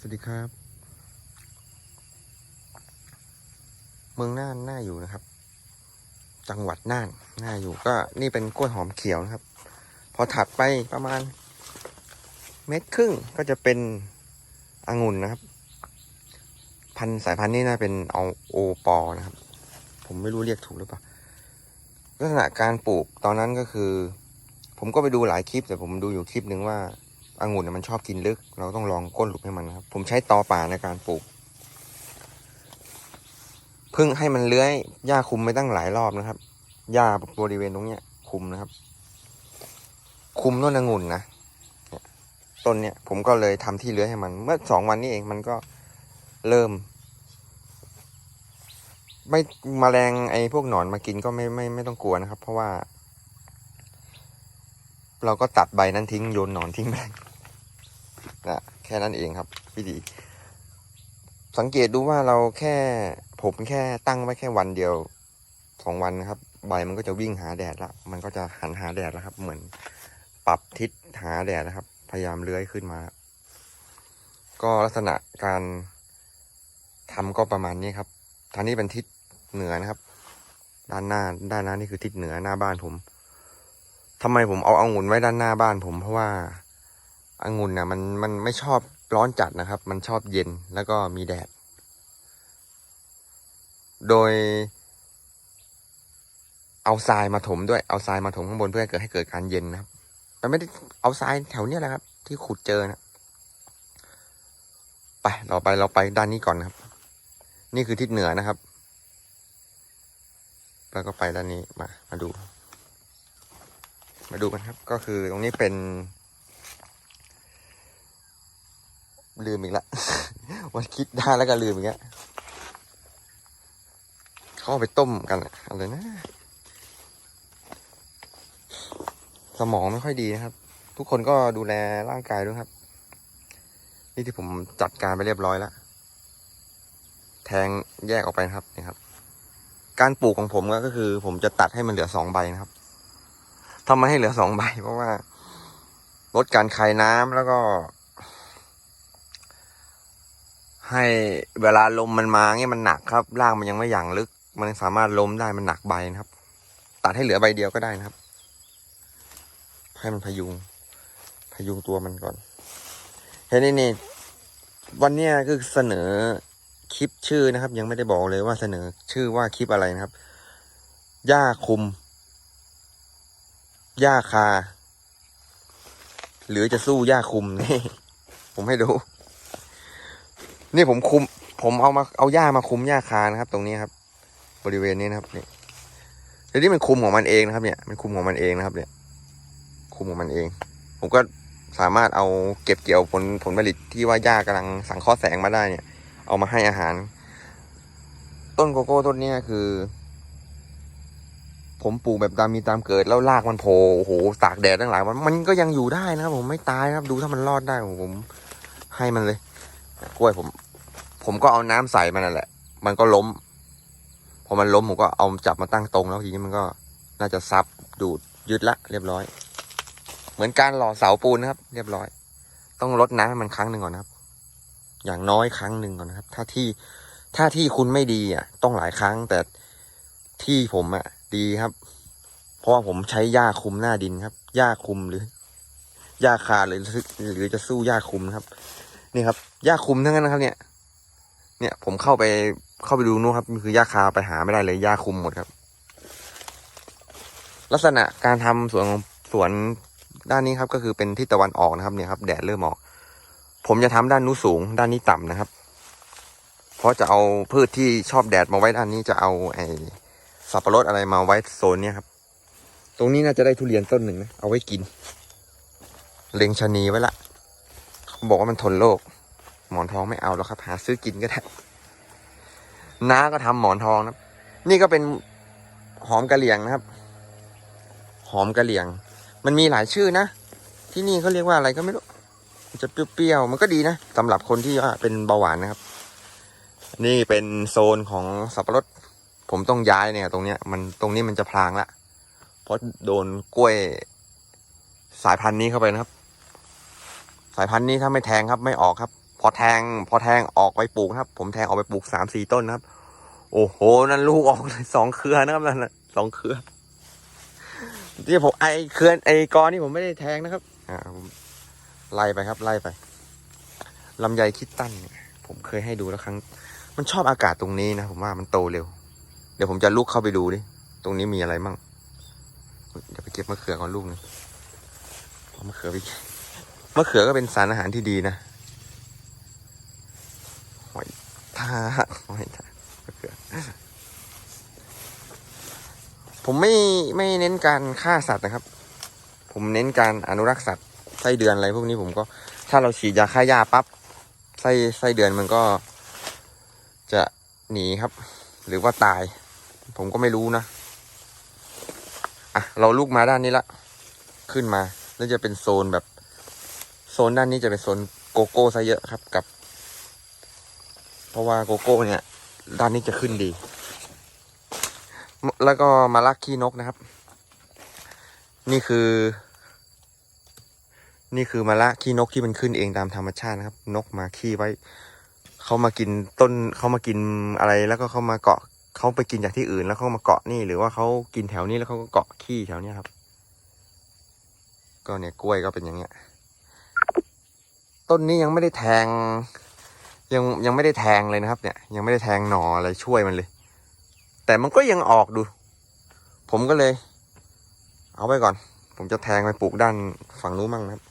สวัสดีครับ เมืองน่านน่าอยู่นะครับ จังหวัดน่านน่าอยู่ก็นี่เป็นกล้วยหอมเขียวนะครับ พอถัดไปประมาณ เมตรครึ่งก็จะเป็นองุ่นนะครับ พันสายพันธุ์นี้น่าเป็นเอาโอปอนะครับ ผมไม่รู้เรียกถูกหรือเปล่าลักษณะการปลูกตอนนั้นก็คือ ผมก็ไปดูหลายคลิป แต่ผมดูอยู่คลิปหนึ่งว่า องุ่นน่ะมันชอบกินลึก เราต้องลองก้นหลุมให้มันครับ ผมใช้ตอป่าในการปลูกเพิ่งให้มันเลื้อยหญ้าคุมไปตั้งหลายรอบนะครับหญ้าบริเวณตรงเนี้ย คุมนะครับ คุมต้นองุ่นนะต้นเนี้ยผมก็เลยทำที่เลื้อยให้มัน เมื่อสองวันนี้เองมันก็เริ่ม ไม่มแมลงไอ้พวกหนอนมากินก็ไม่ไม่ไม่ต้องกลัวนะครับ เพราะว่า เราก็ตัดใบนั้นทิ้งโยนหนอนทิ้งไปนะแค่นั้นเองครับวิธีสังเกตดูว่าเราแค่ผมแค่ตั้งไว้แค่วันเดียวสองวันนะครับ ใบมันก็จะวิ่งหาแดดละมันก็จะหันหาแดดแล้วครับ เหมือนปรับทิศหาแดดนะครับ พยายามเลื้อยขึ้นมา ก็ลักษณะการทำก็ประมาณนี้ครับทางนี้เป็นทิศเหนือนะครับ ด้านหน้าด้านหน้านี่คือทิศเหนือหน้าบ้านผม ทำไมผมเอาอางุ่นไว้ด้านหน้าบ้านผมเพราะว่าองุ่นน่ะมันมันไม่ชอบร้อนจัดนะครับ มันชอบเย็นแล้วก็มีแดด โดย เอาทรายมาถมด้วยเอาทรายมาถมข้างบนเพื่อให้เกิดให้เกิดการเย็นนะครับ มันไม่ได้เอาทรายแถวเนี้ยแหละครับ ที่ขุดเจอนะไปเราไปเราไปด้านนี้ก่อนนะครับ นี่คือทิศเหนือนะครับ แล้วก็ไปด้านนี้มามาดู มาดูกันครับ ก็คือตรงนี้เป็น ลืมอีกแล้ววันคิดได้แล้วก็ลืมอีกแล้วเขาเอาไปต้มกันอะไรนะ สมองไม่ค่อยดีนะครับ ทุกคนก็ดูแลร่างกายด้วยครับ นี่ที่ผมจัดการไปเรียบร้อยแล้ว แทงแยกออกไปนะครับนี่ครับ การปลูกของผมก็คือ ผมจะตัดให้มันเหลือสองใบนะครับ ทำไมให้เหลือสองใบ เพราะว่า ลดการคายน้ำแล้วก็ ให้เวลาลมมันมาเงี้ยมันหนักครับรากมันยังไม่อย่างลึก มันสามารถล้มได้มันหนักใบนะครับ ตัดให้เหลือใบเดียวก็ได้นะครับ ให้มันพยุง พยุงตัวมันก่อนเฮ้ยนี่นี่วันนี้คือเสนอคลิปชื่อนะครับ ยังไม่ได้บอกเลยว่าเสนอชื่อว่าคลิปอะไรนะครับหญ้าคุม หญ้าคา หรือจะสู้หญ้าคุมนี่ ผมให้ดู นี่ผมคุม ผมเอามาเอาหญ้ามาคุมหญ้าคานะครับ ตรงนี้ครับ บริเวณนี้นะครับนี่เดี๋ยวนี้มันคุมของมันเองนะครับ เนี่ย มันคุมของมันเองนะครับ เนี่ย คุมของมันเอง ผมก็สามารถเอาเก็บเกี่ยวผลผลผลิตที่ว่าหญ้ากำลังสังเคราะห์แสงมาได้เนี่ย เอามาให้อาหาร ต้นโกโก้ต้นนี้คือ ผมปลูกแบบตามมีตามเกิดแล้วรากมันโผล่โอ้โหตากแดดตั้งหลายวันมันก็ยังอยู่ได้นะครับผมไม่ตายครับดูถ้ามันรอดได้ผมให้มันเลย กล้วยผม ผมก็เอาน้ำใส่มันนั่นแหละ มันก็ล้มพอมันล้มผมก็เอาจับมาตั้งตรงแล้วทีนี้มันก็น่าจะซับดูดยึดละ เรียบร้อย เหมือนการหล่อเสาปูนนะครับ เรียบร้อย ต้องลดน้ำให้มันครั้งหนึ่งก่อนนะครับ อย่างน้อยครั้งหนึ่งก่อนนะครับ ถ้าที่ถ้าที่คุณไม่ดีอะ ต้องหลายครั้งแต่ที่ผมอะ ดีครับ เพราะว่าผมใช้หญ้าคุมหน้าดินครับหญ้าคุมหรือหญ้าคาหรือหรือจะสู้หญ้าคุมครับ นี่ครับหญ้าคุมทั้งนั้นนะครับ เนี่ย เนี่ยผมเข้าไปเข้าไปดูนู่นครับคือหญ้าคาไปหาไม่ได้เลยหญ้าคุมหมดครับ ลักษณะการทำสวนของสวนด้านนี้ครับ ก็คือเป็นทิศตะวันออกนะครับเนี่ยครับแดดเริ่มออก ผมจะทำด้านนู้นสูง ด้านนี้ต่ำนะครับ เพราะจะเอาพืชที่ชอบแดดมาไว้ด้านนี้จะเอาไอ สับปะรดอะไรมาไว้โซนเนี้ยครับ ตรงนี้น่าจะได้ทุเรียนต้นหนึ่งนะเอาไว้กิน เล็งชะนีไว้ละเขาบอกว่ามันทนโรคหมอนทองไม่เอาแล้วครับ หาซื้อกินก็ได้น้าก็ทำหมอนทองนะนี่ก็เป็นหอมกะเหลี่ยงนะครับ หอมกะเหลี่ยง มันมีหลายชื่อนะที่นี่เขาเรียกว่าอะไรก็ไม่รู้จะเปรี้ยวๆมันก็ดีนะสำหรับคนที่ว่าเป็นเบาหวานนะครับ นี่เป็นโซนของสับปะรด ผมต้องย้ายเนี่ย ตรงเนี้ยมันตรงนี้มันจะพลางละเพราะโดนกล้วยสายพันธุ์นี้เข้าไปนะครับ สายพันธุ์นี้ถ้าไม่แทงครับไม่ออกครับ พอแทง พอแทงออกไปปลูกครับ ผมแทงออกไปปลูกสามสี่ต้นนะครับ โอ้โห นั่นลูกออกเลยสองเครือนะครับนั่นนะสองเครือที่ผมไอเครือไอกอนี่ผมไม่ได้แทงนะครับ อ่าไล่ไปครับ ไล่ไปลำไยคิดตั้นผมเคยให้ดูแล้วครั้ง มันชอบอากาศตรงนี้นะ ผมว่ามันโตเร็ว เดี๋ยวผมจะลุกเข้าไปดูดิ ตรงนี้มีอะไรมั่ง เดี๋ยวไปเก็บมะเขือก่อนลูกนึงเอามะเขือไปเก็บมะเขือก็เป็นสารอาหารที่ดีนะ หอยทากหอยทากมะเขือ ผมไม่ไม่เน้นการฆ่าสัตว์นะครับ ผมเน้นการอนุรักษ์สัตว์ไส้เดือนอะไรพวกนี้ผมก็ ถ้าเราฉีดยาฆ่าหญ้าปั๊บไส้ไส้เดือนมันก็จะหนีครับ หรือว่าตาย ผมก็ไม่รู้นะ อะ เราลูกมาด้านนี้ละ ขึ้นมา แล้วจะเป็นโซนแบบ โซนด้านนี้จะเป็นโซนโกโก้ซะเยอะครับกับ เพราะว่าโกโก้เนี่ย ด้านนี้จะขึ้นดี แล้วก็มาลักขี้นกนะครับ นี่คือ นี่คือมาละขี้นกที่มันขึ้นเองตามธรรมชาตินะครับ นกมาขี้ไว้ เขามากินต้น เขามากินอะไร แล้วก็เขามาเกาะ เขาไปกินจากที่อื่นแล้วเขามาเกาะนี่ หรือว่าเขากินแถวนี้แล้วเขาก็เกาะขี้แถวนี้ครับ ก็เนี่ยกล้วยก็เป็นอย่างเงี้ย ต้นนี้ยังไม่ได้แทง ยังยังไม่ได้แทงเลยนะครับ เนี่ย ยังไม่ได้แทงหน่ออะไรช่วยมันเลย แต่มันก็ยังออกดู ผมก็เลย เอาไว้ก่อน ผมจะแทงไปปลูกด้านฝั่งนู้นมั่งนะครับ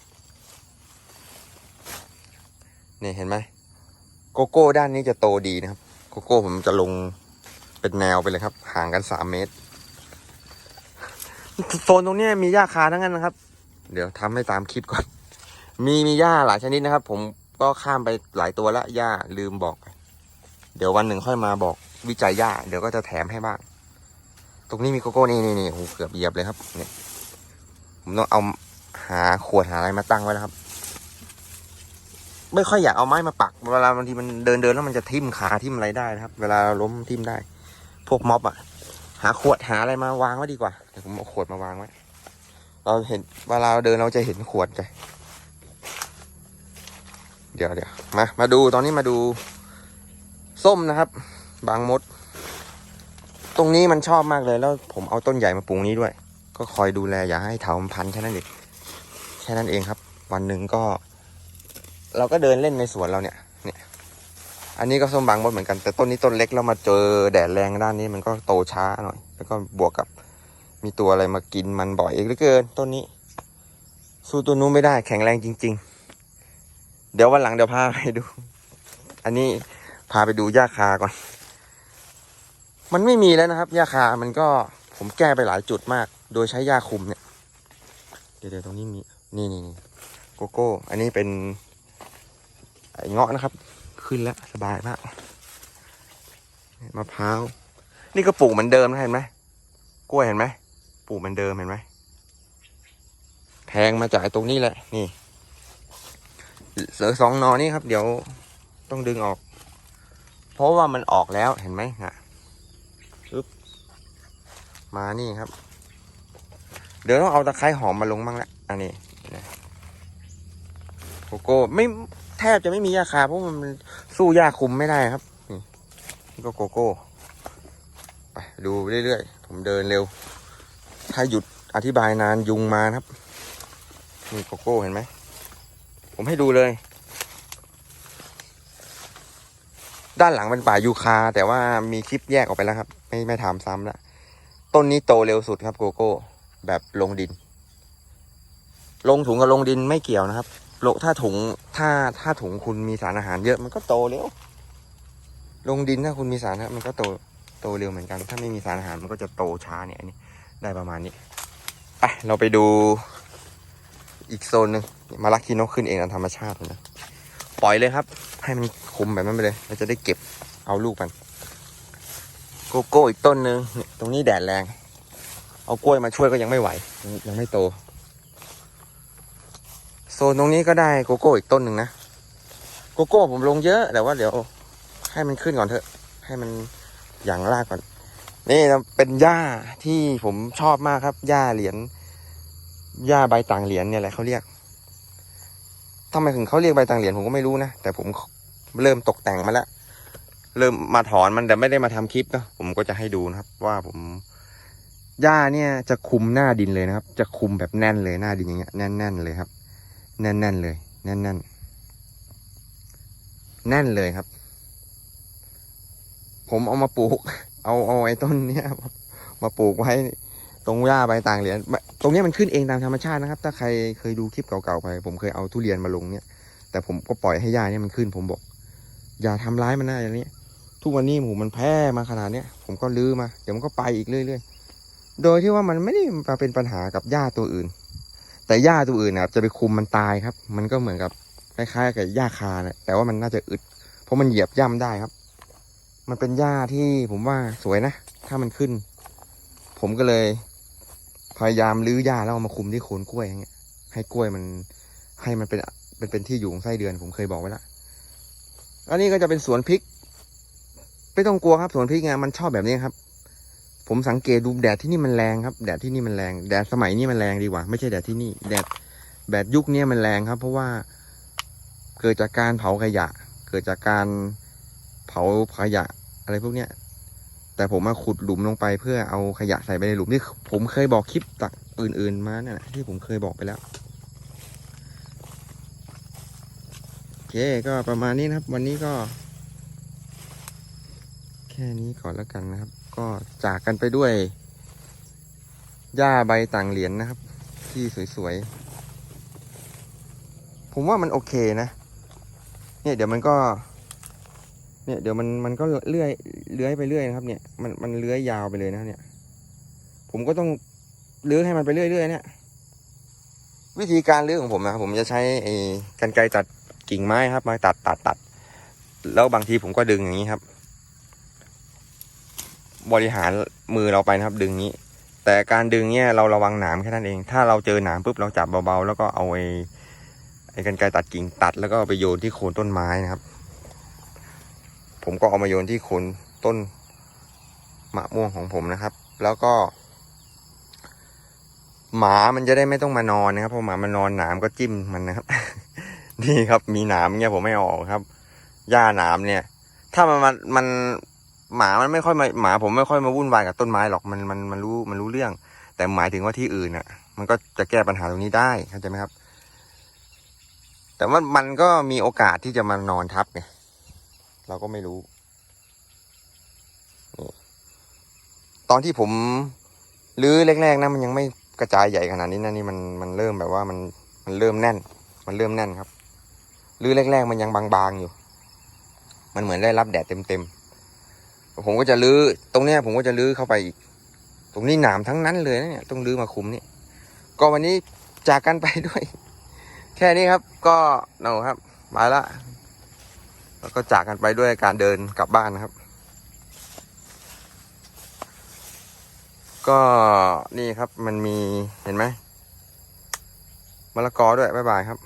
นี่เห็นไหมโกโก้ด้านนี้จะโตดีนะครับ โกโก้ผมจะลง เป็นแนวไปเลยครับ ห่างกันสามเมตร โซนตรงเนี้ยมีหญ้าคาทั้งนั้นนะครับ เดี๋ยวทำให้ตามคลิปก่อน มีมีหญ้าหลายชนิดนะครับ ผมก็ข้ามไปหลายตัวละหญ้าลืมบอกไปเดี๋ยววันหนึ่งค่อยมาบอกวิจัยหญ้าเดี๋ยวก็จะแถมให้บ้าง ตรงนี้มีโกโก้นี่นี่นี่โอ้โหเกือบเหยียบเลยครับ เนี่ย ผมต้องเอาหาขวดหาอะไรมาตั้งไว้แล้วครับ ไม่ค่อยอยากเอาไม้มาปัก เวลาบางทีมันเดินเดินแล้วมันจะทิ่มขาทิ่มอะไรได้นะครับ เวลาเราล้มทิ่มได้ พวกม็อบอะหาขวดหาอะไรมาวางไว้ดีกว่าเดี๋ยวผมเอาขวดมาวางไว้เราเห็นเวลาเราเดินเราจะเห็นขวดกันเดี๋ยวเดี๋ยวมามาดูตอนนี้มาดู ส้มนะครับ บางมด ตรงนี้มันชอบมากเลยแล้วผมเอาต้นใหญ่มาปลูกนี้ด้วย ก็คอยดูแลอย่าให้เถามันพันแค่นั้นเองแค่นั้นเองครับ วันหนึ่งก็ เราก็เดินเล่นในสวนเราเนี่ย อันนี้ก็ส้มบางมดเหมือนกัน แต่ต้นนี้ต้นเล็กแล้วมาเจอแดดแรงด้านนี้มันก็โตช้าหน่อย แล้วก็บวกกับมีตัวอะไรมากินมันบ่อยอีกเหลือเกินต้นนี้ สู้ตัวนู้นไม่ได้แข็งแรงจริง ๆ เดี๋ยววันหลังเดี๋ยวพาไปดู อันนี้พาไปดูหญ้าคาก่อน มันไม่มีแล้วนะครับหญ้าคามันก็ผมแก้ไปหลายจุดมาก โดยใช้หญ้าคุมเนี่ย เดี๋ยวตรงนี้มีนี่นี่นี่โกโก้ อันนี้เป็นไอ้เงาะนะครับ ขึ้นแล้วสบายมากมะพร้าว นี่ก็ปลูกเหมือนเดิมนะเห็นไหมกล้วยเห็นไหมปลูกเหมือนเดิมเห็นไหมแทงมาจากตรงนี้แหละ นี่เหลือสองนอนี่ครับ เดี๋ยวต้องดึงออก เพราะว่ามันออกแล้วเห็นไหมฮะปึ๊บมานี่ครับ เดี๋ยวต้องเอาตะไคร้หอมมาลงบ้างละอันนี้โกโก้ไม่ บจะไม่มียาคาเพราะมันสู้ยาคุมไม่ได้ครับ นี่ก็โกโก้ไปดูเรื่อยๆ ผมเดินเร็ว ถ้าหยุดอธิบายนานยุงมานะครับนี่โกโก้เห็นไหม ผมให้ดูเลย ด้านหลังเป็นป่ายูคา แต่ว่ามีคลิปแยกออกไปแล้วครับ ไม่ไม่ทำซ้ำละต้นนี้โตเร็วสุดครับโกโก้ แบบลงดิน ลงถุงกับลงดินไม่เกี่ยวนะครับ โลถ้าถุงถ้าถ้าถุงคุณมีสารอาหารเยอะมันก็โตเร็ว ลงดินถ้าคุณมีสารนะมันก็โตโตเร็วเหมือนกัน ถ้าไม่มีสารอาหารมันก็จะโตช้าเนี่ยนนี้ได้ประมาณนี้ไปเราไปดูอีกโซนหนึ่งมาลักคีนกขึ้นเองตามธรรมชาติเลยนะปล่อยเลยครับ ให้มันคุมแบบนั้นไปเลยเราจะได้เก็บเอาลูกมันโกโก้อีกต้นหนึ่งตรงนี้แดดแรง เอากล้วยมาช่วยก็ยังไม่ไหว ยังไม่โต โซนตรงนี้ก็ได้โกโก้อีกต้นหนึ่งนะโกโก้ผมลงเยอะแต่ว่าเดี๋ยว ให้มันขึ้นก่อนเถอะ ให้มันอย่างรากก่อน นี่เป็นหญ้าที่ผมชอบมากครับหญ้าเหรียญหญ้าใบต่างเหรียญเนี่ยแหละเขาเรียกทำไมถึงเขาเรียกใบตังเหรียญผมก็ไม่รู้นะแต่ผมเริ่มตกแต่งมาแล้วเริ่มมาถอนมันแต่ไม่ได้มาทำคลิปนะผมก็จะให้ดูนะครับ ว่าผมหญ้าเนี่ยจะคุมหน้าดินเลยนะครับ จะคุมแบบแน่นเลยหน้าดินอย่างเงี้ยแน่นๆเลยครับ แน่นๆเลย แน่นๆแน่นเลยครับ ผมเอามาปลูก เอาเอาไอ้ต้นเนี้ยมาปลูกไว้ตรงหญ้าใบต่างเหรียญตรงเนี้ยมันขึ้นเองตามธรรมชาตินะครับ ถ้าใครเคยดูคลิปเก่าๆไป ผมเคยเอาทุเรียนมาลงเนี่ย แต่ผมก็ปล่อยให้หญ้าเนี่ยมันขึ้น ผมบอก อย่าทำร้ายมันนะอย่างนี้ทุกวันนี้หมูมันแพร่มาขนาดเนี้ยผมก็ลื้อมา เดี๋ยวมันก็ไปอีกเรื่อยๆ โดยที่ว่ามันไม่ได้มาเป็นปัญหากับหญ้าตัวอื่น แต่หญ้าตัวอื่นนะครับจะไปคุมมันตายครับ มันก็เหมือนกับคล้ายๆกับหญ้าคานะแต่ว่ามันน่าจะอึด เพราะมันเหยียบย่ำได้ครับ มันเป็นหญ้าที่ผมว่าสวยนะ ถ้ามันขึ้น ผมก็เลยพยายามลื้อหญ้าแล้วเอามาคุมที่โคนกล้วยอย่างเงี้ย ให้กล้วยมันให้มันเป็นเป็นเป็นที่อยู่ของไส้เดือนผมเคยบอกไว้ล้วอันนี้ก็จะเป็นสวนพริก ไม่ต้องกลัวครับสวนพริกไงมันชอบแบบนี้ครับ ผมสังเกตดูแดดที่นี่มันแรงครับ แดดที่นี่มันแรง แดดสมัยนี้มันแรงดีกว่า ไม่ใช่แดดที่นี่ แดดแดดยุคนี้มันแรงครับ เพราะว่าเกิดจากการเผาขยะ เกิดจากการเผาขยะ อะไรพวกเนี้ย แต่ผมมาขุดหลุมลงไปเพื่อเอาขยะใส่ไปในหลุมที่ผมเคยบอกคลิปตักอื่น ๆ มาเนี่ยที่ผมเคยบอกไปแล้วโอเคก็ประมาณนี้นะครับ วันนี้ก็ แค่นี้ก่อนแล้วกันนะครับ ก็จากกันไปด้วย หญ้าใบต่างเหรียญนะครับ ที่สวยๆ ผมว่ามันโอเคนะ เนี่ยเดี๋ยวมันก็ เนี่ยเดี๋ยวมันมันก็เลื่อยเลื้อยไปเรื่อยนะครับ เนี่ยมันมันเลื้อยยาวไปเลยนะเนี่ย ผมก็ต้องเลื้อยให้มันไปเรื่อยๆเนี่ย วิธีการเลื้อยของผมนะครับผมจะใช้ไอ้กันไกรตัดกิ่งไม้ครับ มาตัดตัดตัด แล้วบางทีผมก็ดึงอย่างนี้ครับ บริหารมือเราไปนะครับ ดึงนี้ แต่การดึงเนี่ยเราระวังหนามแค่นั้นเอง ถ้าเราเจอหนามปุ๊บเราจับเบาๆ แล้วก็เอาไอ้ไอ้กันไกรตัดกิ่งตัดแล้วก็ไปโยนที่โคนต้นไม้นะครับ ผมก็เอามาโยนที่โคนต้นมะม่วงของผมนะครับ แล้วก็ หมามันจะได้ไม่ต้องมานอนนะครับเพราะหมามันนอนหนามก็จิ้มมันนะครับ นี่ครับมีหนามเนี่ยผมไม่ออกครับหญ้าหนามเนี่ย ถ้ามันมันมัน หมามันไม่ค่อยมาหมาผมไม่ค่อยมาวุ่นวายกับต้นไม้หรอกมันมันมันรู้มันรู้เรื่อง แต่หมายถึงว่าที่อื่นอะ มันก็จะแก้ปัญหาตรงนี้ได้เข้าใจไหมครับ แต่ว่ามันก็มีโอกาสที่จะมานอนทับไงเราก็ไม่รู้ ตอนที่ผมรื้อแรกๆนะมันยังไม่กระจายใหญ่ขนาดนี้นะนี่มันมันเริ่มแบบว่ามันมันเริ่มแน่น มันเริ่มแน่นครับรื้อแรกๆมันยังบางๆอยู่ มันเหมือนได้รับแดดเต็มๆ ผมก็จะรื้อตรงเนี้ยผมก็จะรื้อเข้าไปอีก ตรงนี้หนามทั้งนั้นเลยนะเนี่ยต้องรื้อมาคุมนี่ก็วันนี้จากกันไปด้วย แค่นี้ครับ ก็เนาครับมาละแล้วก็จากกันไปด้วยการเดินกลับบ้านนะครับ ก็นี่ครับมันมีเห็นไหมมะละกอด้วยบ๊ายบายครับ